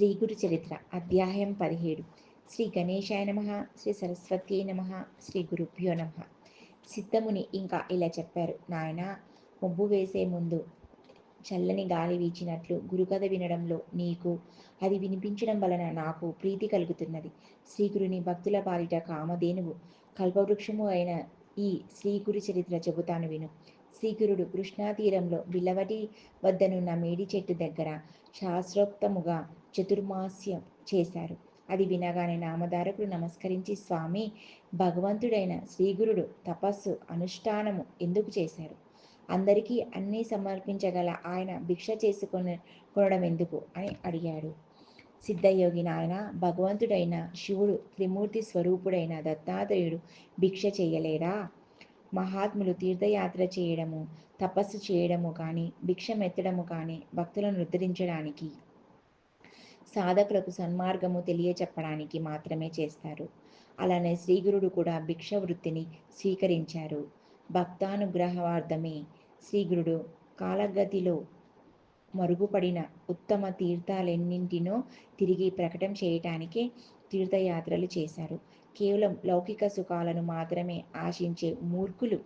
శ్రీ గురు చరిత్ర అధ్యాయం పదిహేడు. శ్రీ గణేశాయ నమ శ్రీ సరస్వతి నమ శ్రీ గురుభ్యో నమ. సిద్ధముని ఇంకా ఇలా చెప్పారు. నాయన మొబ్బు వేసే ముందు చల్లని గాలి వీచినట్లు గురుకథ వినడంలో నీకు అది వినిపించడం వలన నాకు ప్రీతి కలుగుతున్నది. శ్రీ గురుని భక్తుల పాలిట కామధేనువు కల్పవృక్షము అయిన ఈ శ్రీగురు చరిత్ర చెబుతాను విను. శ్రీగురుడు కృష్ణాతీరంలో బిల్లవటి వద్దనున్న మేడి చెట్టు దగ్గర శాస్త్రోక్తముగా చతుర్మాస్యం చేశారు. అది వినగానే నామధారకుడు నమస్కరించి స్వామి భగవంతుడైన శ్రీగురుడు తపస్సు అనుష్ఠానము ఎందుకు చేశారు? అందరికీ అన్నీ సమర్పించగల ఆయన భిక్ష చేసుకొని కొనడం ఎందుకు అని అడిగాడు. సిద్ధయోగి నాయన భగవంతుడైన శివుడు త్రిమూర్తి స్వరూపుడైన దత్తాత్రేయుడు భిక్ష చేయలేడా? మహాత్ములు తీర్థయాత్ర చేయడము తపస్సు చేయడము కానీ భిక్షమెత్తడము కానీ భక్తులను ఉద్ధరించడానికి సాధకులకు సన్మార్గము తెలియచెప్పడానికి మాత్రమే చేస్తారు. అలానే శ్రీగురుడు కూడా భిక్ష వృత్తిని స్వీకరించారు. భక్తానుగ్రహవార్థమే శ్రీగురుడు కాలగతిలో మరుగుపడిన ఉత్తమ తీర్థాలెన్నింటినో తిరిగి ప్రకటన చేయటానికే తీర్థయాత్రలు చేశారు. కేవలం లౌకిక సుఖాలను మాత్రమే ఆశించే మూర్ఖులు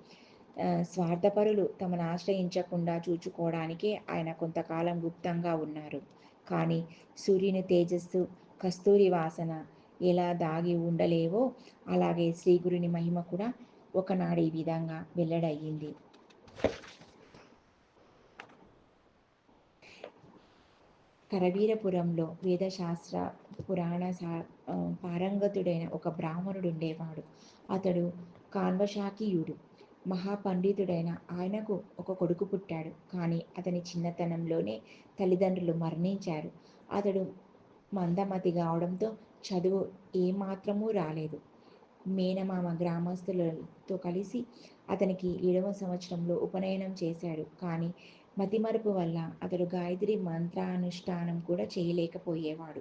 స్వార్థపరులు తమను ఆశ్రయించకుండా చూచుకోవడానికే ఆయన కొంతకాలం గుప్తంగా ఉన్నారు. కానీ సూర్యుని తేజస్సు కస్తూరి వాసన ఎలా దాగి ఉండలేవో అలాగే శ్రీగురుని మహిమ కూడా ఒకనాడు ఈ విధంగా వెల్లడయ్యింది. కరవీరపురంలో వేదశాస్త్ర పురాణ సా పారంగతుడైన ఒక బ్రాహ్మణుడు ఉండేవాడు అతడు కాన్వశాకీయుడు మహాపండితుడైన ఆయనకు ఒక కొడుకు పుట్టాడు. కానీ అతని చిన్నతనంలోనే తల్లిదండ్రులు మరణించారు. అతడు మందమతి కావడంతో చదువు ఏమాత్రమూ రాలేదు. మేనమామ గ్రామస్తులతో కలిసి అతనికి ఏడవ సంవత్సరంలో ఉపనయనం చేశాడు. కానీ మతిమరుపు వల్ల అతడు గాయత్రి మంత్రానుష్ఠానం కూడా చేయలేకపోయేవాడు.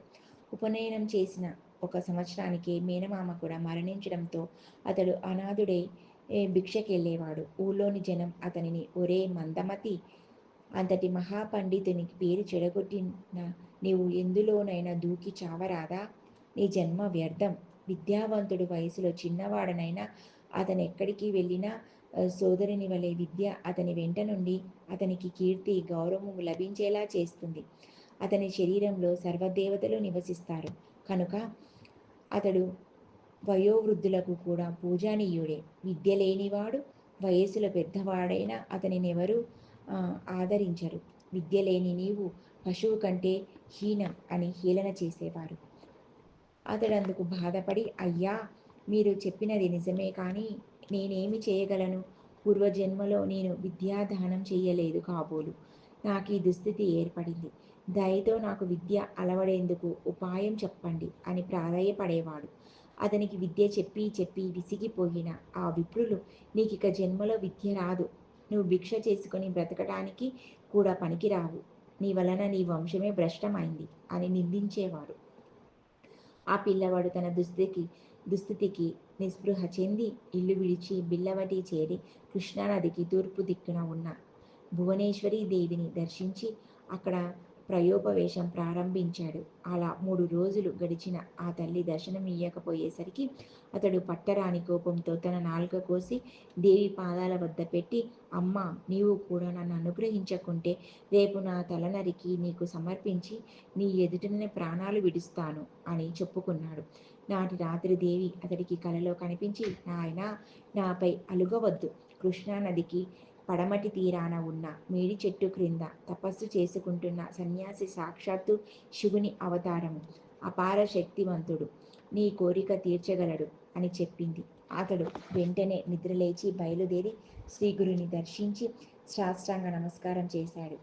ఉపనయనం చేసిన ఒక సంవత్సరానికి మేనమామ కూడా మరణించడంతో అతడు అనాథుడే భిక్షకెళ్ళేవాడు. ఊళ్ళోని జనం అతనిని ఒరే మందమతి అంతటి మహాపండితునికి పేరు చెడగొట్టిన నీవు ఎందులోనైనా దూకి చావరాదా? నీ జన్మ వ్యర్థం. విద్యావంతుడు వయసులో చిన్నవాడనైనా అతను ఎక్కడికి వెళ్ళినా సోదరుని వలె విద్య అతని వెంట నుండి అతనికి కీర్తి గౌరవం లభించేలా చేస్తుంది. అతని శరీరంలో సర్వదేవతలు నివసిస్తారు. కనుక అతడు వయోవృద్ధులకు కూడా పూజానీయుడే. విద్య లేనివాడు వయస్సులో పెద్దవాడైనా అతనిని ఎవరు ఆదరించరు. విద్య లేని నీవు పశువు కంటే హీనం అని హీలన చేసేవారు. అతడు అందుకు బాధపడి అయ్యా మీరు చెప్పినది నిజమే కానీ నేనేమి చేయగలను? పూర్వజన్మలో నేను విద్యాదానం చేయలేదు కాబోలు. నాకు ఈ దుస్థితి ఏర్పడింది. దయతో నాకు విద్య అలవడేందుకు ఉపాయం చెప్పండి అని ప్రాధాయపడేవాడు. అతనికి విద్య చెప్పి చెప్పి విసిగిపోయిన ఆ విప్రులు నీకు ఇక జన్మలో విద్య రాదు. నువ్వు భిక్ష చేసుకుని బ్రతకడానికి కూడా పనికిరావు. నీ వలన నీ వంశమే భ్రష్టమైంది అని నిందించేవాడు. ఆ పిల్లవాడు తన దుస్థితికి దుస్థితికి నిస్పృహ చెంది ఇల్లు విడిచి బిల్లవటి చేరి కృష్ణానదికి తూర్పు దిక్కున ఉన్న భువనేశ్వరి దేవిని దర్శించి అక్కడ ప్రయోపవేశం ప్రారంభించాడు. అలా మూడు రోజులు గడిచిన ఆ తల్లి దర్శనం ఇయ్యకపోయేసరికి అతడు పట్టరాని కోపంతో తన నాలుక కోసి దేవి పాదాల వద్ద పెట్టి అమ్మ నీవు కూడా నన్ను అనుగ్రహించకుంటే రేపు నా తలనరికి నీకు సమర్పించి నీ ఎదుటనే ప్రాణాలు విడుస్తాను అని చెప్పుకున్నాడు. నాటి రాత్రి దేవి అతడికి కలలో కనిపించి నాయన నాపై అలుగవద్దు. కృష్ణానదికి పడమటి తీరాన ఉన్న మేడి చెట్టు క్రింద తపస్సు చేసుకుంటున్న సన్యాసి సాక్షాత్తు శివుని అవతారము. అపార శక్తివంతుడు. నీ కోరిక తీర్చగలడు అని చెప్పింది. అతడు వెంటనే నిద్రలేచి బయలుదేరి శ్రీగురుని దర్శించి శాస్త్రాంగ నమస్కారం చేశాడు.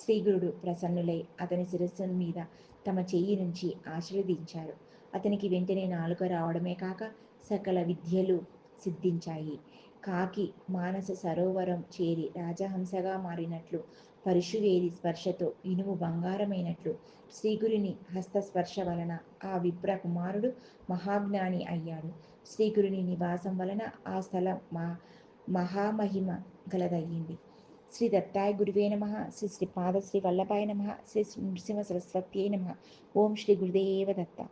శ్రీగురుడు ప్రసన్నులై అతని శిరస్సు మీద తమ చెయ్యి నుంచి ఆశీర్వదించారు. అతనికి వెంటనే నాలుక రావడమే కాక సకల విద్యలు సిద్ధించాయి. కాకి మానస సరోవరం చేరి రాజహంసగా మారినట్లు పరుశువేది స్పర్శతో ఇనుము బంగారమైనట్లు శ్రీగురుని హస్తస్పర్శ వలన ఆ విప్ర కుమారుడు మహాజ్ఞాని అయ్యాడు. శ్రీగురుని నివాసం వలన ఆ స్థలం మా మహామహిమ గలదయ్యింది. శ్రీ దత్తాయ గురువే నమ శ్రీ శ్రీ శ్రీ వల్లభాయ నమ శ్రీ నృసింహ సరస్వత్యై నమ. ఓం శ్రీ గురుదేవ దత్త.